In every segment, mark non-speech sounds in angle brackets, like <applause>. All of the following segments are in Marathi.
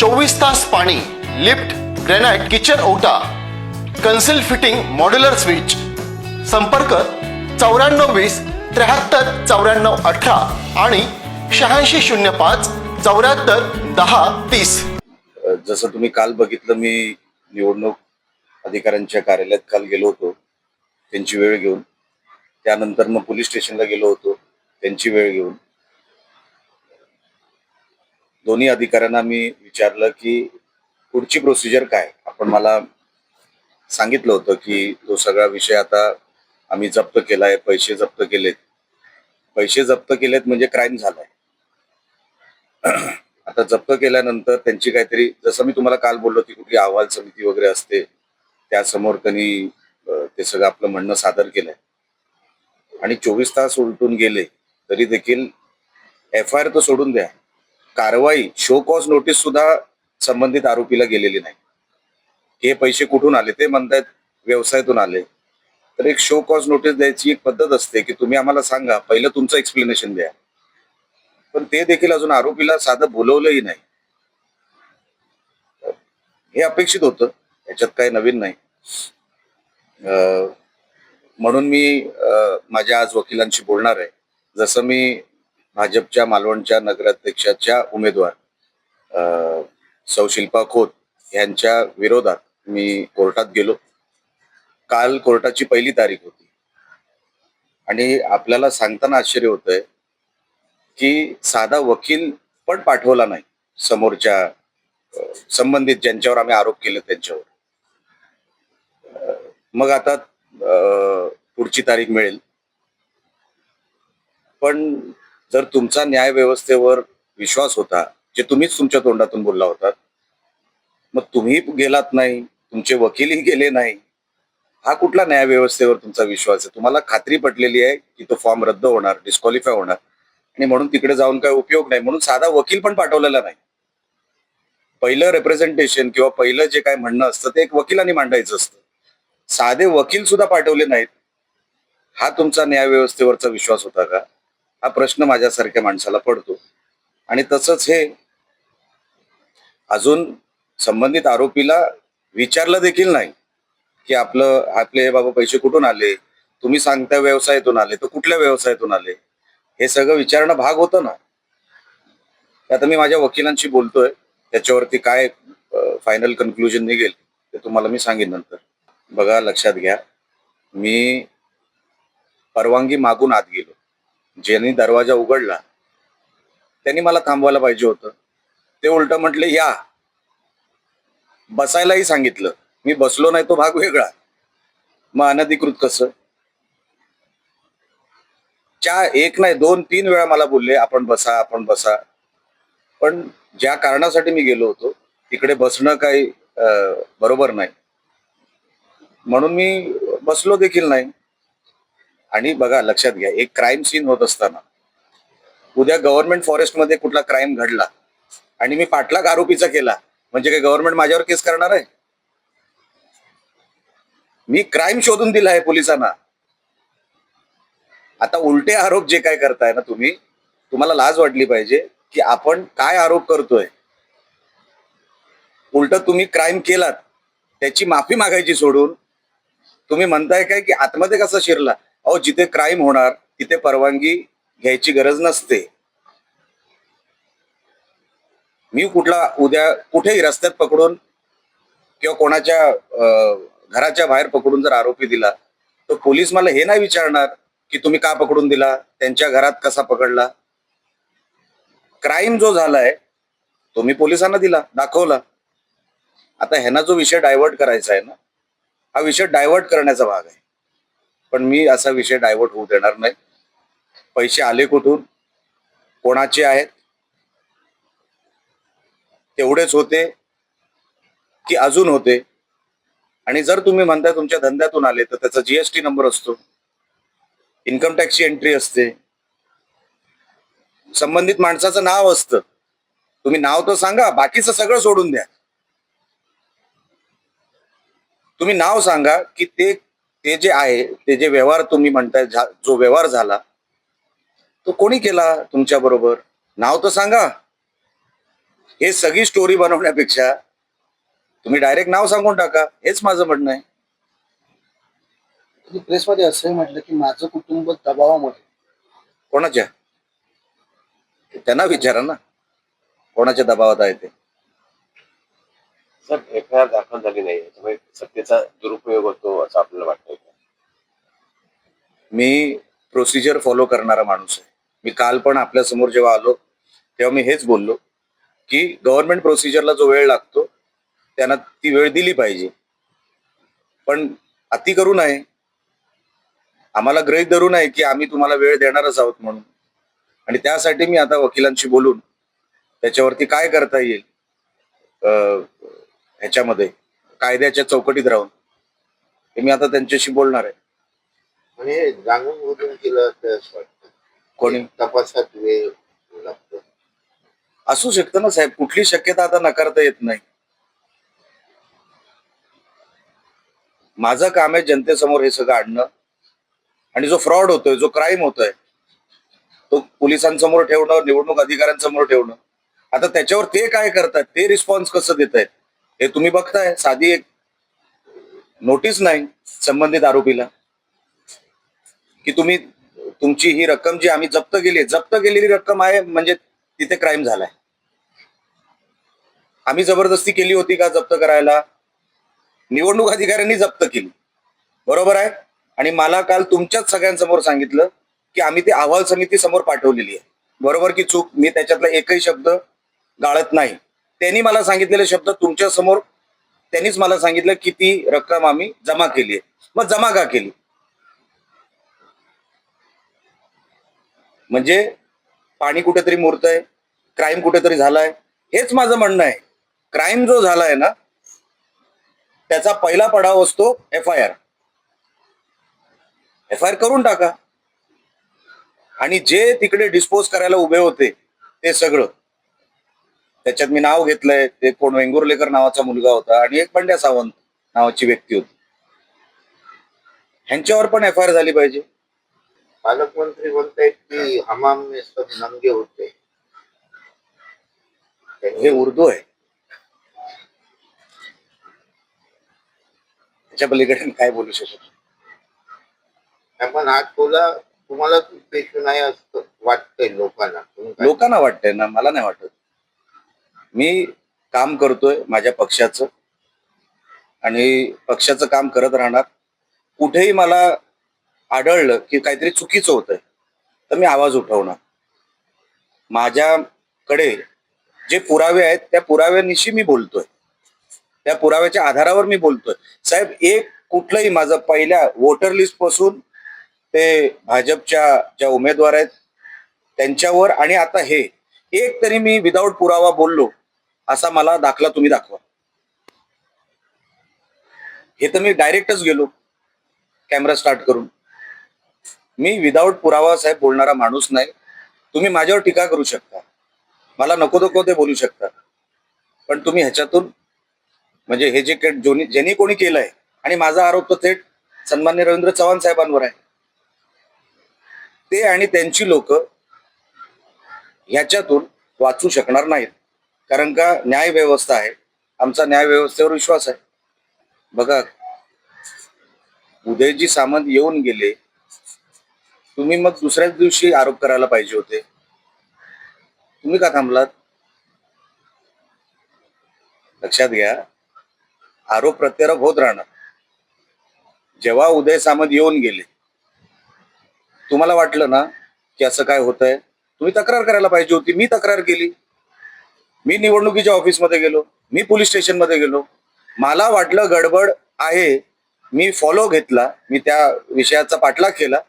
चोवीस तास पाणी लिफ्ट ग्रेनाइट किचन ओटा कन्सिल फिटिंग मॉड्युलर स्विच. संपर्क चौऱ्याण्णव वीस त्र्याहत्तर चौऱ्याण्णव अठरा आणि शहाऐंशी शून्य पाच चौऱ्याहत्तर दहा तीस. जसं तुम्ही काल बघितलं मी निवडणूक अधिकाऱ्यांच्या कार्यालयात काल गेलो होतो. त्यांची वेळ घेऊन. त्यानंतर मग पोलीस स्टेशनला गेलो होतो. त्यांची वेळ घेऊन. दोन्ही अधिकाऱ्यांना मी विचारलं की पुढची प्रोसिजर काय? आपण मला सांगितलं होतं की तो सगळा विषय आता आम्ही जप्त केलाय पैसे जप्त केलेत. पैसे जप्त केलेत म्हणजे क्राईम झालाय. <clears throat> आता जप्त केल्यानंतर त्यांची काहीतरी जसं मी तुम्हाला काल बोललो की कुठली अहवाल समिती वगैरे असते त्यासमोर त्यांनी ते सगळं आपलं म्हणणं सादर केलंय. आणि चोवीस तास उलटून गेले तरी देखील एफ आय आर तर सोडून द्या. कारवाई शो कॉज नोटीस सुद्धा संबंधित आरोपीला गेलेली नाही. हे पैसे कुठून आले? ते म्हणतायत व्यवसायातून आले. तर एक शो कॉज नोटीस द्यायची एक पद्धत असते की तुम्ही आम्हाला सांगा पहिलं तुमचं एक्सप्लेनेशन द्या. पण ते देखील अजून आरोपीला साधं बोलवलंही नाही. हे अपेक्षित होतं याच्यात काही नवीन नाही. अं, म्हणून मी माझ्या आज वकिलांशी बोलणार आहे. जसं मी भाजपच्या मालवणच्या नगराध्यक्षाच्या उमेदवार अं, सौ शिल्पा खोत यांच्या विरोधात मी कोर्टात गेलो. काल कोर्टाची पहिली तारीख होती. आणि आपल्याला सांगताना आश्चर्य होतंय की साधा वकील पण पाठवला नाही समोरच्या संबंधित ज्यांच्यावर आम्ही आरोप केले त्यांच्यावर. मग आता पुढची तारीख मिळेल. पण जर तुमचा न्याय व्यवस्थेवर विश्वास होता जे तुम्हीच तुमच्या तोंडातून बोलला होता मग तुम्ही गेलात नाही तुमचे वकीलही गेले नाही हा कुठला न्याय व्यवस्थेवर तुमचा विश्वास आहे? तुम्हाला खात्री पटलेली आहे की तो फॉर्म रद्द होणार डिस्क्वालिफाय होणार? आणि म्हणून तिकडे जाऊन काय उपयोग नाही म्हणून साधा वकील पण पाठवलेला नाही. पहिलं रिप्रेझेंटेशन किंवा पहिलं जे काय म्हणणं असतं ते एक वकिलांनी मांडायचं असतं. साधे वकील सुद्धा पाठवले नाहीत. हा तुमचा न्याय व्यवस्थेवरचा विश्वास होता का? हा प्रश्न माझ्यासारख्या माणसाला पडतो. आणि तसंच हे अजून संबंधित आरोपीला विचारलं देखील नाही की आपलं आपले हे बाबा पैसे कुठून आले? तुम्ही सांगता व्यवसायातून आले तर कुठल्या व्यवसायातून आले? हे सगळं विचारणं भाग होतं ना. आता मी माझ्या वकिलांशी बोलतोय. त्याच्यावरती काय फायनल कन्क्लुजन निघेल ते तुम्हाला मी सांगेन नंतर. बघा लक्षात घ्या. मी परवानगी मागून आत गेलो. ज्यांनी दरवाजा उघडला त्यांनी मला थांबवायला पाहिजे होतं. ते उलट म्हटले या बसायलाही सांगितलं. मी बसलो नाही तो भाग वेगळा. मग अनधिकृत कसं? चार एक नाही दोन तीन वेळा मला बोलले आपण बसा आपण बसा. पण ज्या कारणासाठी मी गेलो होतो तिकडे बसणं काही बरोबर नाही. म्हणून मी बसलो देखील नाही. आणि बघा लक्षात घ्या एक क्राईम सीन होत असताना उद्या गव्हर्नमेंट फॉरेस्टमध्ये कुठला क्राईम घडला आणि मी पाठलाग आरोपीचा केला म्हणजे काय गव्हर्नमेंट माझ्यावर केस करणार आहे? मी क्राईम शोधून दिला आहे पोलिसांना. आता उलटे आरोप जे काय करताय ना तुम्ही तुम्हाला लाज वाटली पाहिजे की आपण काय आरोप करतोय. उलट तुम्ही क्राईम केलात त्याची माफी मागायची सोडून तुम्ही म्हणताय काय की आतमध्ये कसा शिरला? अहो जिथे क्राईम होणार तिथे परवानगी घ्यायची गरज नसते. मी कुठला उद्या कुठेही रस्त्यात पकडून किंवा कोणाच्या घराच्या बाहेर पकडून जर आरोपी दिला तर पोलीस मला हे नाही विचारणार की तुम्ही का पकडून दिला त्यांच्या घरात कसा पकडला. क्राईम जो झालाय तो मी पोलिसांना दिला दाखवला. आता ह्यांना जो विषय डायव्हर्ट करायचा आहे ना हा विषय डायव्हर्ट करण्याचा भाग आहे. पण मी असा विषय डायव्हर्ट होऊ देणार नाही. पैसे आले कुठून? कोणाचे आहेत? तेवढेच होते की अजून होते. आणि जर तुम्ही म्हणताय तुमच्या धंद्यातून आले तर त्याचा जीएसटी नंबर असतो. इन्कम टॅक्सची एंट्री असते. संबंधित माणसाचं नाव असतं. तुम्ही नाव तर सांगा बाकीचं सगळं सोडून द्या. तुम्ही नाव सांगा की ते ते जे आहे ते जे व्यवहार तुम्ही म्हणताय जो व्यवहार झाला तो कोणी केला तुमच्या बरोबर? नाव तर सांगा. हे सगळी स्टोरी बनवण्यापेक्षा तुम्ही डायरेक्ट नाव सांगून टाका. हेच माझं म्हणणं आहे. तुम्ही प्रेसमध्ये असंही म्हटलं की माझं कुटुंब दबावामुळे कोणाच्या? त्यांना विचारा ना. कोणाच्या दबावात आहे ते? सर एफ आय आर दाखल झाली नाही त्यामुळे सत्तेचा दुरुपयोग होतो असं आपल्याला वाटतंय मी प्रोसिजर फॉलो करणारा माणूस आहे. मी काल पण आपल्यासमोर जेव्हा आलो तेव्हा मी हेच बोललो की गव्हर्नमेंट प्रोसिजरला जो वेळ लागतो त्यांना ती वेळ दिली पाहिजे. पण अति करू नये. आम्हाला गृहीत धरू नये की आम्ही तुम्हाला वेळ देणारच आहोत म्हणून. आणि त्यासाठी मी आता वकिलांशी बोलून त्याच्यावरती काय करता येईल ह्याच्यामध्ये कायद्याच्या चौकटीत राहून. हे मी आता त्यांच्याशी बोलणार आहे. म्हणजे जाणून बुजून केलं असं असं वाटतं. कोणी? तपासात वेळ लागतो. असू शकतं ना साहेब कुठली शक्यता आता नकारता येत नाही. माझं काम आहे जनतेसमोर हे सगळं आणणं. आणि जो फ्रॉड होतोय जो क्राईम होतोय तो पोलिसांसमोर ठेवणं निवडणूक अधिकाऱ्यांसमोर ठेवणं. आता त्याच्यावर ते काय करतात ते रिस्पॉन्स कसं देत आहेत हे तुम्ही बघताय साधी एक नोटीस नाही संबंधित आरोपीला. की तुम्ही तुमची ही रक्कम जी आम्ही जप्त केली आहे जप्त केलेली रक्कम आहे म्हणजे तिथे क्राईम झालाय. आम्ही जबरदस्ती केली होती का जप्त करायला? निवडणूक अधिकाऱ्यांनी जप्त केली. बरोबर आहे? आणि मला काल तुमच्याच सगळ्यांसमोर सांगितलं की आम्ही ते अहवाल समिती समोर पाठवलेली आहे. बरोबर की चूक? मी त्याच्यातला एकही शब्द गाळत नाही. त्यांनी मला सांगितलेले शब्द तुमच्यासमोर त्यांनीच मला सांगितलं की ती रक्कम आम्ही जमा केली आहे. मग जमा का केली? म्हणजे पाणी कुठेतरी मुरतंय क्राईम कुठेतरी झालाय हेच माझं म्हणणं आहे. क्राईम जो झालाय ना त्याचा पहिला पडाव असतो F I R F I R करून टाका. आणि जे तिकडे डिस्पोज करायला उभे होते ते सगळं. त्याच्यात मी नाव घेतलंय. ते कोण वेंगुर्लेकर नावाचा मुलगा होता आणि एक पंड्या सावंत नावाची व्यक्ती होती. ह्यांच्यावर पण एफ आय आर झाली पाहिजे. पालकमंत्री म्हणतायत की हमाम में सब नंगे होते. हे उर्दू आहे. त्याच्या पलीकडे काय बोलू शकत आपण हात खोला तुम्हाला नाही असतं वाटतंय लोकांना? लोकांना वाटतंय ना मला नाही वाटत. मी काम करतोय माझ्या पक्षाचं. आणि पक्षाचं काम करत राहणार. कुठेही मला आढळलं की काहीतरी चुकीचं होतंय तर मी आवाज उठवणार. माझ्याकडे जे पुरावे आहेत त्या पुराव्यानिशी मी बोलतोय. त्या पुराव्याच्या आधारावर मी बोलतोय. साहेब एक कुठलंही माझं पहिल्या वोटर लिस्टपासून ते भाजपच्या ज्या उमेदवार आहेत त्यांच्यावर आणि आता हे एक तरी मी विदाऊट पुरावा बोललो असा मला दाखला तुम्ही दाखवा. हे तर मी डायरेक्टच गेलो कॅमेरा स्टार्ट करून. मी विदाऊट पुरावा साहेब बोलणारा माणूस नाही. तुम्ही माझ्यावर टीका करू शकता. मला नको नको ते बोलू शकता. पण तुम्ही ह्याच्यातून म्हणजे हे जे काही जोनी- ज्यांनी कोणी केलंय आणि माझा आरोप तो थेट सन्मान्य रवींद्र चव्हाण साहेबांवर आहे. ते आणि त्यांची लोक ह्याच्यातून वाचू शकणार नाहीत. कारण का न्याय व्यवस्था आहे. आमचा न्याय व्यवस्थेवर विश्वास आहे. बघा उदयजी सामंत येऊन गेले. तुम्ही मग दुसऱ्याच दिवशी आरोप करायला पाहिजे होते. तुम्ही का थांबलात? लक्षात घ्या आरोप प्रत्यारोप होत राहणार. जेव्हा उदय सामंत येऊन गेले तुम्हाला वाटलं ना की असं काय होतंय? तुम्ही तक्रार करायला पाहिजे होती. मी तक्रार केली. मी निवडणुकीच्या ऑफिसमध्ये गेलो. मी पोलीस स्टेशनमध्ये गेलो. मला वाटलं गडबड आहे. मी फॉलो घेतला. मी त्या विषयाचा पाठलाग केला.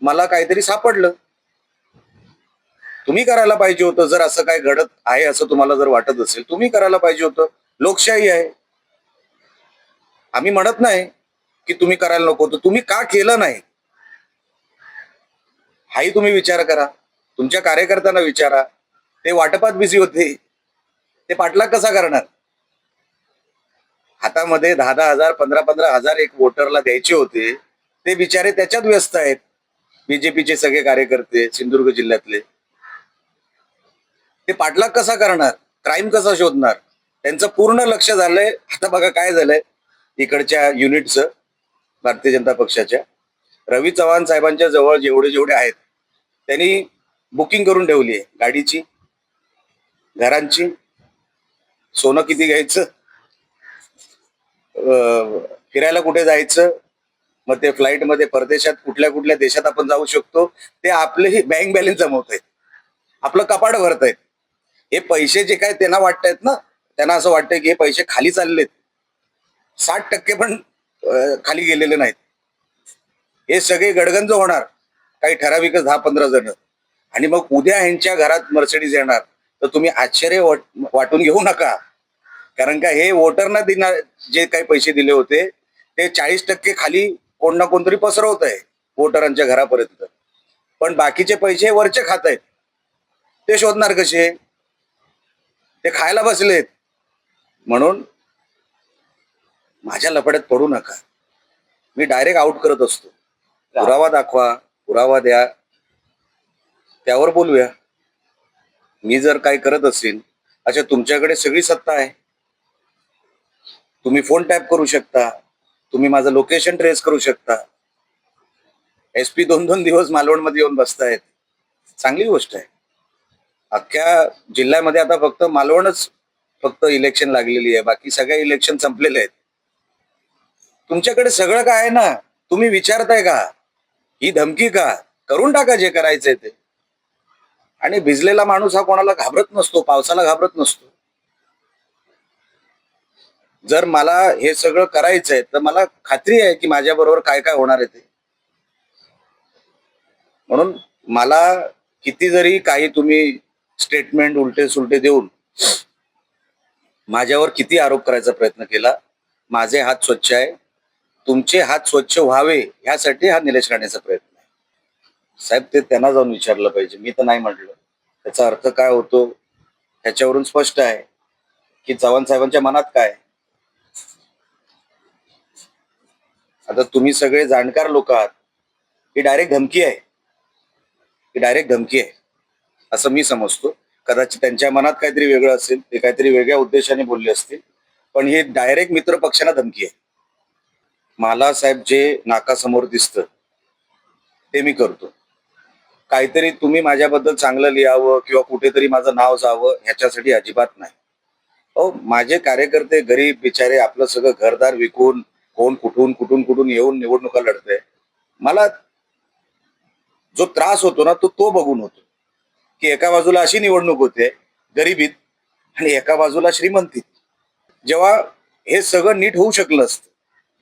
मला काहीतरी सापडलं. तुम्ही करायला पाहिजे होतं. जर असं काय घडत आहे असं तुम्हाला जर वाटत असेल तुम्ही करायला पाहिजे होतं. लोकशाही आहे. आम्ही म्हणत नाही की तुम्ही करायला नको होतं. तुम्ही का केलं नाही? हाही तुम्ही विचार करा. तुमच्या कार्यकर्त्यांना विचारा. ते वाटपात बिझी होते. ते पाठलाग कसा करणार? हातामध्ये दहा दहा हजार पंधरा पंधरा हजार एक वोटरला द्यायचे होते. ते बिचारे त्याच्यात व्यस्त आहेत. बीजेपीचे सगळे कार्यकर्ते सिंधुदुर्ग जिल्ह्यातले. ते पाठलाग कसा करणार? क्राईम कसा शोधणार? त्यांचं पूर्ण लक्ष झालंय. आता बघा काय झालंय. इकडच्या युनिटचं भारतीय जनता पक्षाच्या. रवी चव्हाण साहेबांच्या जवळ जेवढे जेवढे आहेत त्यांनी बुकिंग करून ठेवली आहे गाडीची घरांची. सोनं किती घ्यायचं? फिरायला कुठे जायचं? मग ते फ्लाईटमध्ये परदेशात कुठल्या कुठल्या देशात आपण जाऊ शकतो? ते आपलेही बँक बॅलन्स जमवत आहेत. आपलं कपाट भरत आहेत. हे पैसे जे काय त्यांना वाटतायत ना त्यांना असं वाटतंय की हे पैसे खाली चाललेत साठ टक्के पण खाली गेलेले नाहीत. हे सगळे गडगंज होणार. काही ठराविकच दहा पंधरा जण. आणि मग उद्या यांच्या घरात मर्सिडीज येणार तर तुम्ही आश्चर्य वाटून घेऊ नका. कारण का हे वोटरना देणार जे काही पैसे दिले होते ते चाळीस टक्के खाली कोण ना कोणतरी पसरवत आहे वोटरांच्या घरापर्यंत. पण बाकीचे पैसे वरचे खात आहेत ते शोधणार कसे? ते खायला बसलेत. म्हणून माझ्या लपड्यात पडू नका. मी डायरेक्ट आउट करत असतो. पुरावा दाखवा पुरावा द्या. त्यावर बोलूया. मी जर काय करत असेल अच्छा तुमच्याकडे सगळी सत्ता आहे. तुम्ही फोन टॅप करू शकता. तुम्ही माझं लोकेशन ट्रेस करू शकता. एस पी दोन दोन दिवस मालवणमध्ये येऊन बसतायत. चांगली गोष्ट आहे. अख्ख्या जिल्ह्यामध्ये आता फक्त मालवणच फक्त इलेक्शन लागलेली आहे. बाकी सगळ्या इलेक्शन संपलेले आहेत. तुमच्याकडे सगळं काय आहे ना? तुम्ही विचारताय का? ही धमकी का? करून टाका जे करायचंय ते. आणि भिजलेला माणूस हा कोणाला घाबरत नसतो पावसाला घाबरत नसतो. जर मला हे सगळं करायचंय तर मला खात्री आहे की माझ्या बरोबर काय काय होणार आहे ते. म्हणून मला किती जरी काही तुम्ही स्टेटमेंट उलटे सुलटे देऊन माझ्यावर किती आरोप करायचा प्रयत्न केला माझे हात स्वच्छ आहे. तुमचे हात स्वच्छ व्हावे ह्यासाठी हा निलेश राणेचा प्रयत्न. साहेब ते त्यांना जाऊन विचारलं पाहिजे. मी तर नाही म्हटलं. त्याचा अर्थ काय होतो? ह्याच्यावरून स्पष्ट आहे की चव्हाण साहेबांच्या मनात काय? आता तुम्ही सगळे जाणकार लोक आहात. ही डायरेक्ट धमकी आहे. ही डायरेक्ट धमकी आहे. असं मी समजतो. कदाचित त्यांच्या मनात काहीतरी वेगळं असेल ते काहीतरी वेगळ्या उद्देशाने बोलले असतील. पण हे डायरेक्ट मित्र पक्षांना धमकी आहे. मला साहेब जे नाकासमोर दिसतं ते मी करतो. काहीतरी तुम्ही माझ्याबद्दल चांगलं लिहावं किंवा कुठेतरी माझं नाव जावं ह्याच्यासाठी अजिबात नाही. हो माझे कार्यकर्ते गरीब बिचारे आपलं सगळं घरदार विकून कोण कुठून कुठून कुठून येऊन निवडणुका लढते. मला जो त्रास होतो ना तो तो बघून होतो. की एका बाजूला अशी निवडणूक होते गरिबीत आणि एका बाजूला श्रीमंतीत. जेव्हा हे सगळं नीट होऊ शकलं असतं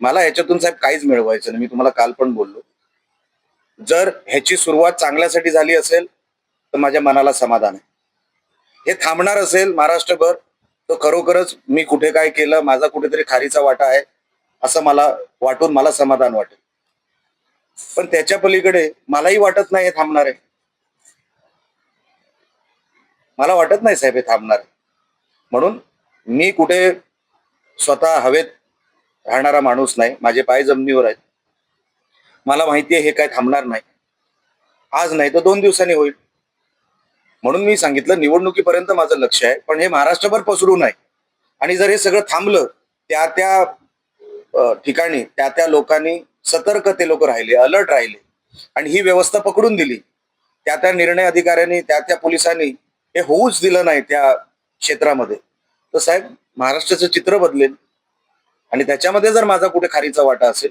मला ह्याच्यातून साहेब काहीच मिळवायचं नाही. मी तुम्हाला काल पण बोललो. जर ह्याची सुरुवात चांगल्यासाठी झाली असेल तर माझ्या मनाला समाधान आहे. हे थांबणार असेल महाराष्ट्रभर तर खरोखरच मी कुठे काय केलं माझा कुठेतरी खारीचा वाटा आहे असं मला वाटून मला समाधान वाटेल. पण त्याच्या पलीकडे मलाही वाटत नाही हे थांबणार आहे. मला वाटत नाही साहेब हे थांबणार म्हणून मी कुठे स्वतः हवेत राहणारा माणूस नाही माझे पाय जमिनीवर आहेत. मला माहिती आहे हे काय थांबणार नाही. आज नाही तर दोन दिवसांनी होईल. म्हणून मी सांगितलं निवडणुकीपर्यंत माझं लक्ष आहे पण हे महाराष्ट्रभर पसरू नये. आणि जर हे सगळं थांबलं त्या त्या ठिकाणी त्या त्या लोकांनी सतर्क ते लोक राहिले अलर्ट राहिले आणि ही व्यवस्था पकडून दिली. त्या त्या निर्णय अधिकाऱ्यांनी त्या त्या पोलिसांनी हे होऊच दिलं नाही त्या क्षेत्रामध्ये. तर साहेब महाराष्ट्राचं चित्र बदलेल. आणि त्याच्यामध्ये जर माझा कुठे खारीचा वाटा असेल